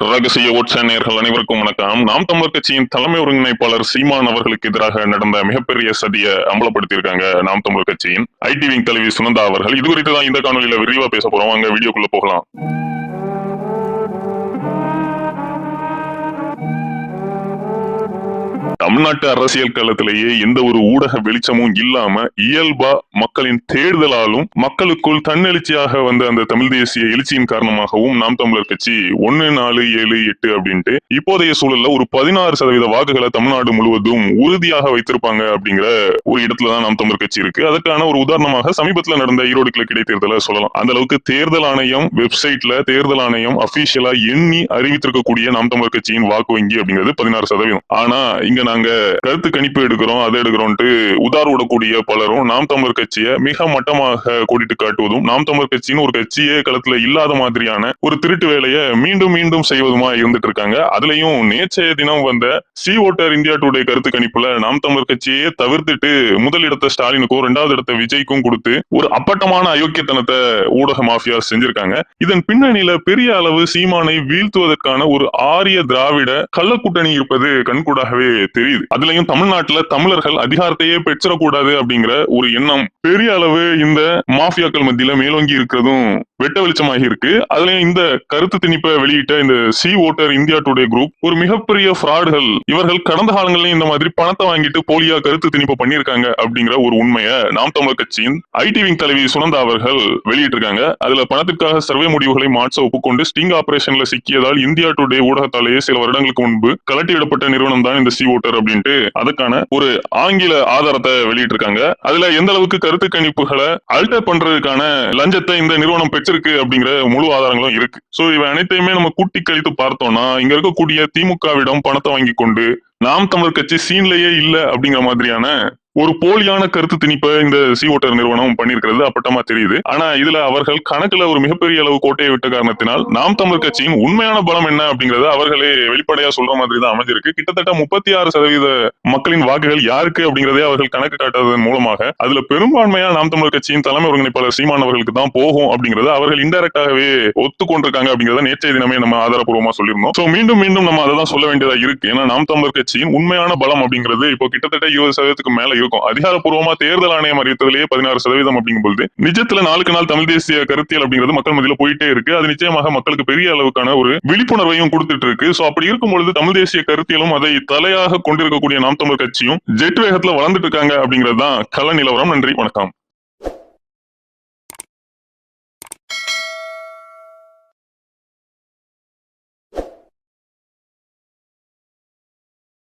ரகசிய ஓட்ச நேர்கள் அனைவருக்கும் வணக்கம். நாம் தமிழர் கட்சியின் தலைமை ஒருங்கிணைப்பாளர் சீமான் அவர்களுக்கு எதிராக நடந்த மிகப்பெரிய சதியை அம்பலப்படுத்தியிருக்காங்க நாம் தமிழர் கட்சியின் ஐடி விங் தலைவி சுனந்தா அவர்கள். இது குறித்து தான் இந்த காணொலியில விரிவா பேச போறோம். அங்க வீடியோக்குள்ள போகலாம். தமிழ்நாட்டு அரசியல் களத்திலேயே எந்த ஒரு ஊடக வெளிச்சமும் இல்லாம இயல்பா மக்களின் தேர்தலாலும் மக்களுக்குள் தன்னெழுச்சியாக வந்த அந்த தமிழ் தேசிய எழுச்சியின் காரணமாகவும் நாம் தமிழர் கட்சி ஒன்னு நாலு ஏழு எட்டு அப்படின்ட்டு இப்போதைய சூழல்ல ஒரு பதினாறு சதவீத வாக்குகளை தமிழ்நாடு முழுவதும் உறுதியாக வைத்திருப்பாங்க அப்படிங்கிற ஒரு இடத்துலதான் நாம் தமிழர் கட்சி இருக்கு. அதற்கான ஒரு உதாரணமாக சமீபத்துல நடந்த ஈரோடு கிழக்கு இடைத்தேர்தலை சொல்லலாம். அந்த அளவுக்கு தேர்தல் ஆணையம் வெப்சைட்ல தேர்தல் ஆணையம் அபிஷியலா எண்ணி அறிவித்திருக்கக்கூடிய நாம் தமிழர் கட்சியின் வாக்கு வங்கி அப்படிங்கிறது பதினாறு சதவீதம். ஆனா இங்க நாங்க கருத்து கணிப்பு எடுக்கிறோம் அதை எடுக்கிறோம்ட்டு உதார் விடக்கூடிய பலரும் நாம் தமிழர் கட்சியை மிக மட்டமாக கூட்டிட்டு காட்டுவதும் நாம் தமிழர் கட்சின்னு ஒரு கட்சியே களத்துல இல்லாத மாதிரியான ஒரு திருட்டு வேலையை மீண்டும் மீண்டும் செய்வதுமா இருந்துட்டு இருக்காங்க. அதுலயும் நேற்றைய தினம் வந்த சி ஓட்டர் இந்தியா டுடே கருத்து கணிப்புல நாம் தமிழர் கட்சியே தவிர்த்துட்டு முதல் இடத்தை ஸ்டாலினுக்கும் இரண்டாவது இடத்தை விஜய்க்கும் கொடுத்து ஒரு அப்பட்டமான அயோக்கியத்தனத்தை ஊடக மாஃபியா செஞ்சிருக்காங்க. இதன் பின்னணியில பெரிய அளவு சீமானை வீழ்த்துவதற்கான ஒரு ஆரிய திராவிட கள்ளக்கூட்டணி இருப்பது கண்கூடாகவே தெரியுது. அதுலயும் தமிழ்நாட்டுல தமிழர்கள் அதிகாரத்தையே பெற்றிடக்கூடாது அப்படிங்கிற ஒரு எண்ணம் பெரிய அளவு இந்த மாஃபியாக்கள் மத்தியில மேலோங்கி இருக்கிறதும் வெட்ட வெளிச்சமாகி இருக்கு. அதுலயும் இந்த கருத்து திணிப்பை வெளியிட்ட இந்த C voter India Today group ஒரு மிகப்பெரிய ஃப்ராடுகள். இவர்கள் கடந்த காலங்களிலும் இந்த மாதிரி பணத்தை வாங்கிட்டு போலியா கருத்து திணிப்பு பண்ணிருக்காங்க அப்படிங்கிற ஒரு உண்மையை நாம் தமிழர் கட்சியின் ஐடி விங் தலைவி சுனந்தா அவர்கள் வெளியிட்டிருக்காங்க. அதுல பணத்திற்காக சர்வே முடிவுகளை மாற்ற ஒப்புக்கொண்டு ஸ்டிங் ஆபரேஷன்ல சிக்கியதால் இந்தியா டுடே ஊடகத்தாலேயே சில வருடங்களுக்கு முன்பு கலட்டிவிடப்பட்ட நிறுவனம் தான் இந்த சி ஓட்டர் அப்படின்ட்டு அதுக்கான ஒரு ஆங்கில ஆதாரத்தை வெளியிட்டிருக்காங்க. அதுல எந்த அளவுக்கு கருத்து கணிப்புகளை அல்டர் பண்றதுக்கான லஞ்சத்தை இந்த நிறுவனம் பெற்றிருக்கு அப்படிங்கிற முழு ஆதாரங்களும் இருக்கு. சோ இவை அனைத்தையுமே நம்ம கூட்டி கழித்து பார்த்தோம்னா இங்க இருக்கக்கூடிய திமுகவிடம் பணத்தை வாங்கி கொண்டு நாம் தமிழர் கட்சி சீன்லயே இல்ல அப்படிங்கிற மாதிரியான ஒரு போலியான கருத்து திணிப்பை இந்த சி ஓட்டர் நிறுவனம் பண்ணியிருக்கிறது அப்பட்டமா தெரியுது. ஆனா இதுல அவர்கள் கணக்குல ஒரு மிகப்பெரிய அளவு கோட்டையை விட்ட காரணத்தினால் நாம் தமிழ் கட்சியின் உண்மையான பலம் என்ன அப்படிங்கறத அவர்களே வெளிப்படையா சொல்ற மாதிரி தான் அமைஞ்சிருக்கு. கிட்டத்தட்ட முப்பத்தி ஆறு சதவீத மக்களின் வாக்குகள் யாருக்கு அப்படிங்கறதே அவர்கள் கணக்கு காட்டுவதன் மூலமாக அதுல பெரும்பான்மையா நாம் தமிழ் கட்சியின் தலைமை ஒருங்கிணைப்பாளர் சீமான் அவர்களுக்கு தான் போகும் அப்படிங்கறத அவர்கள் இன்டெரக்டாகவே ஒத்துக்கொண்டிருக்காங்க அப்படிங்கறத நேற்றைய தினமே நம்ம ஆதாரப்பூர்வமா சொல்லியிருந்தோம். சோ மீண்டும் மீண்டும் நம்ம அதை தான் சொல்ல வேண்டியதா இருக்கு. ஏன்னா நாம் தமிழர் கட்சியின் உண்மையான பலம் அப்படிங்கிறது இப்போ கிட்டத்தட்ட இருபது சதவீதத்துக்கு மேல இருக்கும். அதிகாரப்பூர்வமா தேர்தல் ஆணையம் அறிவித்ததிலேயே பதினாறு சதவீதம் அப்படிங்கும்போது நிஜத்துல நாளுக்கு நாள் தமிழ் தேசிய கருத்தியல் அப்படிங்கிறது மக்கள் மத்தியில போயிட்டே இருக்கு. அது நிச்சயமாக மக்களுக்கு பெரிய அளவுக்கான ஒரு விழிப்புணர்வையும் கொடுத்துட்டு இருக்கு. சோ அப்படி இருக்கும் பொழுது தமிழ் தேசிய கருத்தியலும் அதை தலையாக கொண்டிருக்கக்கூடிய நாம் தமிழ் கட்சியும் ஜெட் வேகத்துல வளர்ந்துட்டு இருக்காங்க அப்படிங்கிறது தான் கள நிலவரம். நன்றி வணக்கம்.